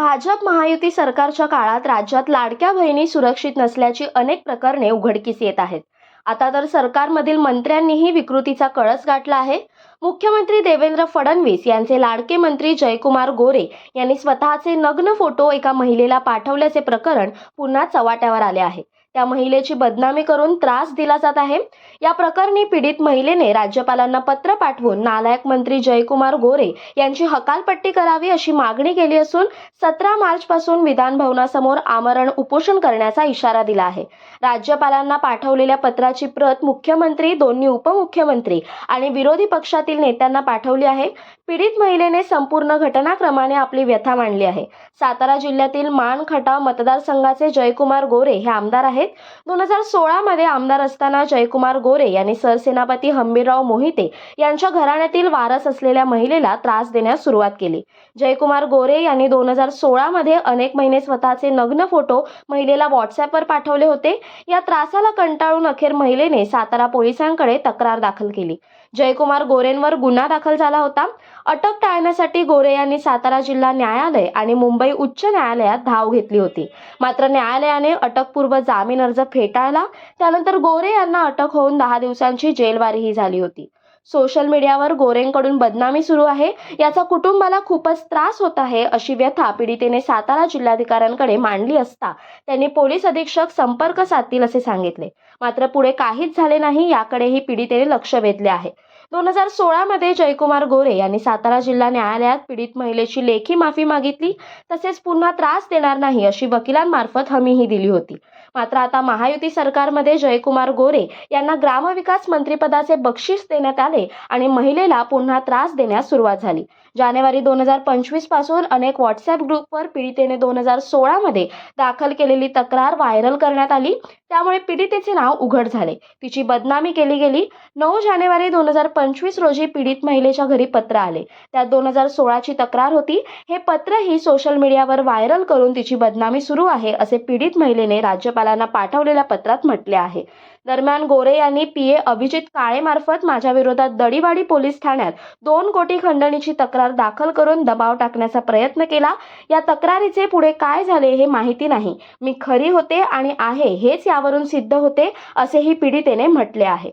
भाजप महायुती सरकारच्या काळात राज्यात लाडक्या बहिणी सुरक्षित नसल्याची अनेक प्रकरणे उघडकीस येत आहेत. आता तर सरकारमधील मंत्र्यांनीही विकृतीचा कळस गाठला आहे. मुख्यमंत्री देवेंद्र फडणवीस यांचे लाडके मंत्री जयकुमार गोरे यांनी स्वतःचे नग्न फोटो एका महिलेला पाठवल्याचे प्रकरण पुन्हा चव्हाट्यावर आले आहे. त्या महिलेची बदनामी करून त्रास दिला जात आहे. या प्रकरणी पीडित महिलेने राज्यपालांना पत्र पाठवून नालायक मंत्री जयकुमार गोरे यांची हकालपट्टी करावी अशी मागणी केली असून सतरा मार्च पासून विधान भवनासमोर आमरण उपोषण करण्याचा इशारा दिला आहे. राज्यपालांना पाठवलेल्या पत्राची प्रत मुख्यमंत्री दोन्ही उपमुख्यमंत्री आणि विरोधी पक्षातील नेत्यांना पाठवली आहे. पीडित महिलेने संपूर्ण घटनाक्रमाने आपली व्यथा मांडली आहे. सातारा जिल्ह्यातील मान खटाव मतदारसंघाचे जयकुमार गोरे हे आमदार आहेत. दोन हजार सोळामध्ये आमदार असताना जयकुमार गोरे यांनी सरसेनापती हंबीरराव मोहिते यांच्या घराण्यातील वारस असलेल्या महिलेला त्रास देण्यास सुरुवात केली. जयकुमार गोरे यांनी दोन हजार सोळामध्ये अनेक महिने स्वतःचे नग्न फोटो महिलेला व्हॉट्सॲपवर पाठवले होते. या त्रासाला कंटाळून अखेर महिलेने सातारा पोलिसांकडे तक्रार दाखल केली. जयकुमार गोरेंवर गुन्हा दाखल झाला होता. अटक टाळण्यासाठी गोरे यांनी सातारा जिल्हा न्यायालय आणि मुंबई उच्च न्यायालयात धाव घेतली होती. मात्र न्यायालयाने अटकपूर्व जामीन अर्ज फेटाळला. त्यानंतर गोरे यांना अटक होऊन दहा दिवसांची जेलवारीही झाली होती. सोशल मीडियावर गोरेंकडून बदनामी सुरू आहे. याचा कुटुंबाला खूपच त्रास होत आहे अशी व्यथा पीडितेने सातारा जिल्हाधिकाऱ्यांकडे मांडली असता त्यांनी पोलीस अधीक्षक संपर्क साधतील असे सांगितले. मात्र पुढे काहीच झाले नाही याकडेही पीडितेने लक्ष वेधले आहे. दोन हजार सोळामध्ये जयकुमार गोरे यांनी सातारा जिल्हा न्यायालयात पीडित महिलेची लेखी माफी मागितली. तसेच पुन्हा त्रास देणार नाही अशी वकिलांमार्फत हमीही दिली होती. मात्र आता महायुती सरकारमध्ये जयकुमार गोरे यांना ग्रामविकास मंत्रिपदाचे बक्षीस देण्यात आले आणि महिलेला पुन्हा त्रास देण्यास सुरुवात झाली. जानेवारी दोन हजार पंचवीसपासून अनेक व्हॉट्सअप ग्रुपवर पीडितेने दोन हजार सोळामध्ये दाखल केलेली तक्रार व्हायरल करण्यात आली. त्यामुळे पीडितेचे नाव उघड झाले. तिची बदनामी केली गेली. नऊ जानेवारी दोन हजार पंचवीस रोजी पीडित महिलेच्या घरी पत्र आले. त्यात दोन हजार सोळाची तक्रार होती. हे पत्रही सोशल मीडियावर व्हायरल करून तिची बदनामी सुरू आहे असे पीडित महिलेने राज्यपालांना पाठवलेल्या पत्रात म्हटले आहे. दरम्यान गोरे यांनी पी. ए. अभिजित काळेमार्फत माझ्या विरोधात दडीवाडी पोलीस ठाण्यात दोन कोटी खंडणीची तक्रार दाखल करून दबाव टाकण्याचा प्रयत्न केला. या तक्रारीचे पुढे काय झाले हे माहिती नाही. मी खरी होते आणि आहे हेच यावरून सिद्ध होते असेही पीडितेने म्हटले आहे.